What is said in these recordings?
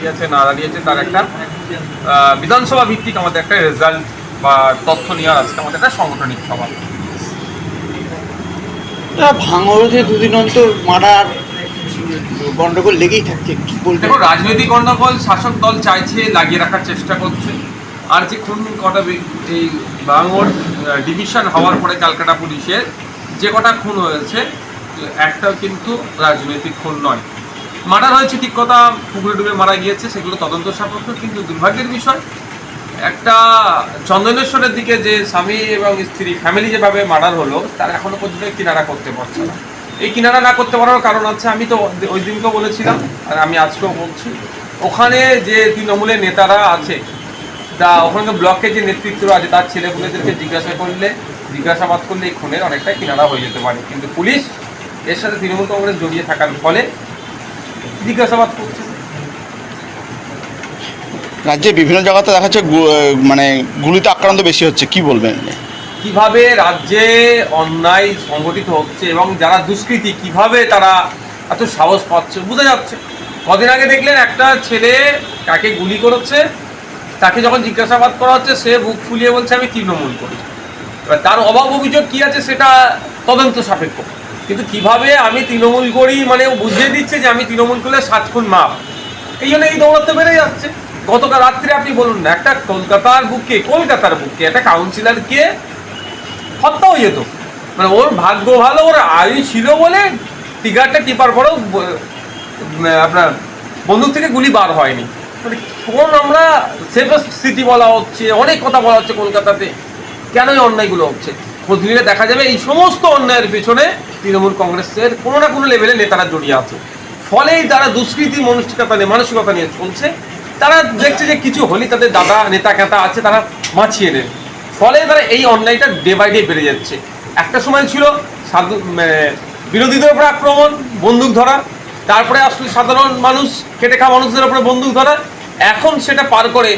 দাঁড়িয়েছে না দাঁড়িয়েছে তার একটা বিধানসভা ভিত্তিক আমাদের একটা রেজাল্ট বা তথ্য নেওয়ার আজকে আমাদের একটা সাংগঠনিক সভা। ভাঙড়ে দুদিন অন্তর মারার গন্ডগোল লেগেই থাকছে কি বলতে রাজনৈতিক গণ্ডগোল শাসক দল চাইছে লাগিয়ে রাখার চেষ্টা করছে। আর যে খুন কটা এই বাঙর ডিভিশন হওয়ার পরে ক্যালকাটা পুলিশের যে কটা খুন হয়েছে একটাও কিন্তু রাজনৈতিক খুন নয়। মার্ডার হয়েছে ঠিক কথা, পুকুরে ডুবে মারা গিয়েছে, সেগুলো তদন্ত সাপেক্ষ, কিন্তু দুর্ভাগ্যের বিষয়, একটা চন্দনেশ্বরের দিকে যে স্বামী এবং স্ত্রী ফ্যামিলি যেভাবে মার্ডার হলো, তার এখনও পর্যন্ত কিনারা করতে পারছে না। এই কিনারা না করতে পারার কারণ আছে, আমি তো ওই দিনকেও বলেছিলাম, আর আমি আজকেও বলছি। ওখানে যে তৃণমূলের নেতারা আছে, তা ওখানকার ব্লকে যে নেতৃত্ব আছে, তার ছেলেপুলেদেরকে জিজ্ঞাসা করলে, জিজ্ঞাসাবাদ করলে এই খুনের অনেকটা কিনারা হয়ে যেতে পারে। কিন্তু পুলিশ এর সাথে তৃণমূল কংগ্রেস জড়িয়ে থাকার ফলে জিজ্ঞাসাবাদ করছে। রাজ্যে বিভিন্ন জায়গাতে দেখা যাচ্ছে মানে গুলিতে আক্রান্ত বেশি হচ্ছে কি বলবেন? কীভাবে রাজ্যে অন্যায় সংগঠিত হচ্ছে এবং যারা দুষ্কৃতী কীভাবে তারা এত সাহস পাচ্ছে বোঝা যাচ্ছে। কদিন আগে দেখলেন একটা ছেলে কাকে গুলি করেছে তাকে যখন জিজ্ঞাসাবাদ করা হচ্ছে সে বুক ফুলিয়ে বলছে আমি তৃণমূল করি। এবার তার অভাব অভিযোগ কী আছে সেটা তদন্ত সাপেক্ষ। কিন্তু কীভাবে আমি তৃণমূল করি মানে ও বুঝিয়ে দিচ্ছে যে আমি তৃণমূল করলে সাত খুন মাপ। এই জন্য এই দৌড়াতে বেড়ে যাচ্ছে। গতকাল রাত্রে আপনি বলুন না, একটা কলকাতার বুকে কলকাতার বুকে, একটা কাউন্সিলরকে হত্যা হয়ে যেত। মানে ওর ভাগ্য ভালো, ওর আয়ু ছিল বলে টিকারটা টিপার পরেও আপনার বন্দুক থেকে গুলি বার হয়নি। মানে কোন আমরা সেফেস্ট সিটি বলা হচ্ছে, অনেক কথা বলা হচ্ছে কলকাতাতে। কেনই অন্যায়গুলো হচ্ছে? নিলে দেখা যাবে এই সমস্ত অন্যায়ের পেছনে তৃণমূল কংগ্রেসের কোনো না কোনো লেভেলে নেতারা জড়িয়ে আছে। ফলেই তারা দুষ্কৃতি মানসিকতা নিয়ে মানসিকতা নিয়ে চলছে। তারা দেখছে যে কিছু হলে তাদের দাদা, নেতা কেতা আছে, তারা বাঁচিয়ে নেন ফলে তারা এই অন্যায়টা ডে বাই ডে বেড়ে যাচ্ছে। একটা সময় ছিল সাধু মানে বিরোধীদের উপরে আক্রমণ, বন্দুক ধরা, তারপরে আসলে সাধারণ মানুষ, খেটে খাওয়া মানুষদের উপরে বন্দুক ধরা। এখন সেটা পার করে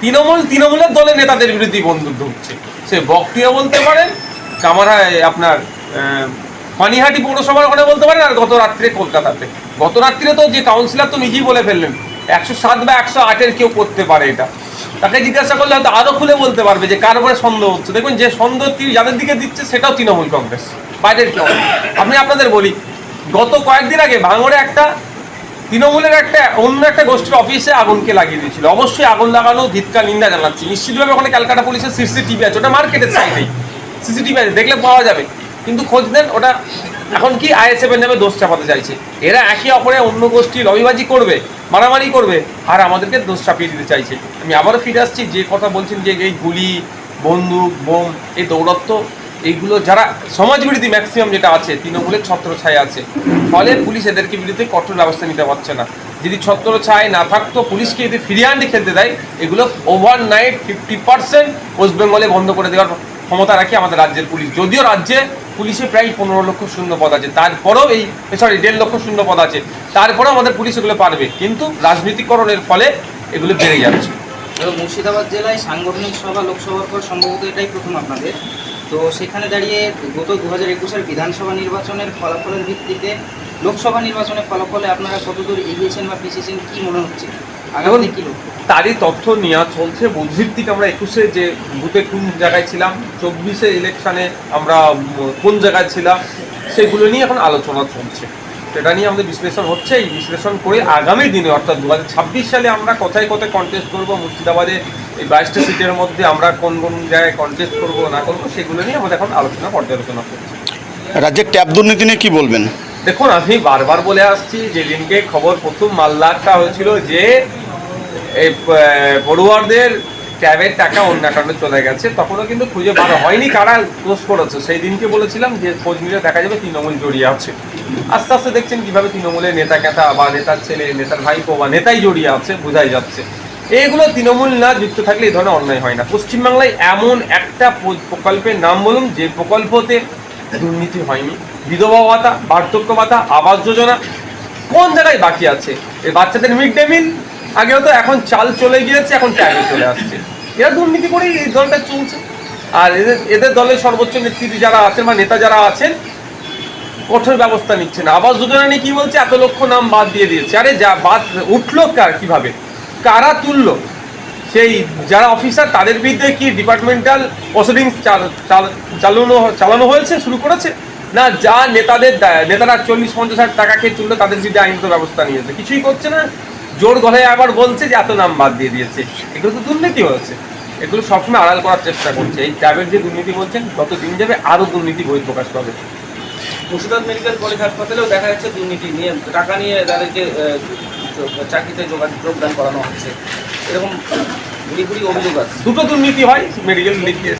তৃণমূল, তৃণমূলের দলের নেতাদের বিরুদ্ধে বন্দুক ধরছে সে বক্তিয়া বলতে পারেন, কামারায় আপনার পানিহাটি পৌরসভার ওখানে বলতে পারেন, আর গত রাত্রে কলকাতাতে। গত রাত্রে তো যে কাউন্সিলর তো নিজেই বলে ফেললেন, একশো সাত বা একশো আটের কেউ করতে পারে এটা। তাকে জিজ্ঞাসা করলে হয়তো আরও খুলে বলতে পারবে যে কার উপরে সন্দেহ হচ্ছে। দেখুন, যে সন্দেহ তিনি যাদের দিকে দিচ্ছে, সেটাও তৃণমূল কংগ্রেস। বাইরের কেউ। আমি আপনাদের বলি, গত কয়েকদিন আগে ভাঙড়ে একটা তৃণমূলের একটা, অন্য একটা গোষ্ঠীর অফিসে আগুনকে লাগিয়ে দিয়েছিল। অবশ্যই আগুন লাগানো ধিৎকার নিন্দা জানাচ্ছি। নিশ্চিতভাবে ওখানে ক্যালকাটা পুলিশের সিসিটিভি আছে। ওটা মার্কেটের সাইডেই সিসিটিভি আছে। দেখলে পাওয়া যাবে। কিন্তু খোঁজ নেন, ওটা এখন কি আইএসএফ এর নামে দোষ চাপাতে চাইছে। এরা একে অপরে অন্য গোষ্ঠী লবিবাজি করবে, মারামারি করবে, আর আমাদেরকে দোষ চাপিয়ে দিতে চাইছে। আমি আবারও ফিরে আসছি, যে কথা বলছেন যে এই গুলি, বন্দুক, বোম, এই দৌরত্ব এইগুলো যারা সমাজবিরোধী ম্যাক্সিমাম যেটা আছে, তৃণমূলের ছত্র ছায় আছে, ফলে পুলিশ এদেরকে বিরুদ্ধে কঠোর ব্যবস্থা নিতে পারছে না। যদি ছত্র ছায় না থাকতো, পুলিশকে যদি ফিরিয়ে আনতে খেলতে দেয়, এগুলো overnight fifty percent west বেঙ্গলে বন্ধ করে দেওয়ার ক্ষমতা রাখে আমাদের রাজ্যের পুলিশ। যদিও রাজ্যে পুলিশে প্রায় পনেরো লক্ষ শূন্য পদ আছে, তারপরেও এই সরি দেড় লক্ষ শূন্য পদ আছে, তারপরেও আমাদের পুলিশ এগুলো পারবে। কিন্তু রাজনীতিকরণের ফলে এগুলো বেড়ে যাচ্ছে। মুর্শিদাবাদ জেলায় সাংগঠনিক সভা, লোকসভার পর সম্ভবত এটাই প্রথম আপনাদের। তো সেখানে দাঁড়িয়ে গত দু হাজার একুশের বিধানসভা নির্বাচনের ফলাফলের ভিত্তিতে লোকসভা নির্বাচনের ফলাফলে আপনারা কতদূর এগিয়েছেন বা পিছিয়েছেন কি মনে হচ্ছে? আগামী কি? তারই তথ্য নেওয়া চলছে। বুদ্ধিভিত্তিক আমরা একুশে যে বুথে কোন জায়গায় ছিলাম চব্বিশে ইলেকশনে আমরা কোন জায়গায় ছিলাম সেগুলো নিয়ে এখন আলোচনা চলছে। সেটা নিয়ে আমাদের বিশ্লেষণ হচ্ছে। এই বিশ্লেষণ করে আগামী দিনে অর্থাৎ দু হাজার ছাব্বিশ সালে আমরা কোথায় কোথায় কন্টেস্ট করব মুর্শিদাবাদে এই বাইশটা সিটের মধ্যে আমরা কোন কোন জায়গায় কন্টেস্ট করব না করব সেগুলো নিয়ে আমাদের এখন আলোচনা পর্যালোচনা করছে রাজ্যের ট্যাব দুর্নীতি নিয়ে কি বলবেন? দেখুন আমি বারবার বলে আসছি যেদিনকে খবর প্রথম মাল্লাটা হয়েছিল যে এই পড়ুয়ারদের ট্যাবের টাকা অন্য অ্যাকাউন্টে চলে গেছে তখনও কিন্তু খুঁজে বার হয়নি কারা দোষ করেছে। সেই দিনকে বলেছিলাম যে খোঁজ নিলে দেখা যাবে তৃণমূল জড়িয়ে আছে। আস্তে আস্তে দেখছেন কীভাবে তৃণমূলের নেতা কেতা বা নেতার ছেলে নেতার ভাইপো বা নেতাই জড়িয়ে আছে বোঝাই যাচ্ছে। এইগুলো তৃণমূল না যুক্ত থাকলে এই ধরনের অন্যায় হয় না। পশ্চিমবাংলায় এমন একটা প্রকল্পের নাম বলুন, যে প্রকল্পতে দুর্নীতি হয়নি। বিধবা ভাতা, বার্ধক্য ভাতা, আবাস যোজনা কোন জায়গায় বাকি আছে? এই বাচ্চাদের মিড ডে মিল আগে তো এখন চাল চলে গিয়েছে, এখন ট্যাগে চলে আসছে। এরা দুর্নীতি করেই এই দলটা চলছে। আর এদের এদের দলের সর্বোচ্চ নেতৃত্ব যারা আছেন বা নেতা যারা আছেন, কঠোর ব্যবস্থা নিচ্ছে না আবাস যোজনা নিয়ে কি বলছে? এত লক্ষ নাম বাদ দিয়ে দিয়েছে। আরে যা, বাদ উঠল কার কীভাবে? কারা তুললো? সেই যারা অফিসার তাদের বিরুদ্ধে কি ডিপার্টমেন্টাল প্রসিডিংস চালানো চালানো হয়েছে, শুরু করেছে? না, যা নেতাদের নেতারা চল্লিশ পঞ্চাশ হাজার টাকা খেয়ে তুললো, তাদের বিরুদ্ধে আইনত ব্যবস্থা নিয়েছে। কিছুই করছে না। জোর গলায় আবার বলছে যে, এত নাম বাদ দিয়ে দিয়েছে। এগুলো তো দুর্নীতি হয়েছে। এগুলো সবসময় আড়াল করার চেষ্টা করছে। এই ট্যাবের যে দুর্নীতি বলছেন, যত দিন যাবে আরও দুর্নীতি বই বহিঃপ্রকাশ পাবে। মুর্শিদাবাদ মেডিকেল কলেজ হাসপাতালেও দেখা যাচ্ছে দুর্নীতি নিয়ে টাকা নিয়ে তাদেরকে চাকরিতে যোগদান করানো হচ্ছে। এরকম ঘুরি ঘুরি অভিযোগ আছে। দুটো দুর্নীতি হয় মেডিকেল লিখে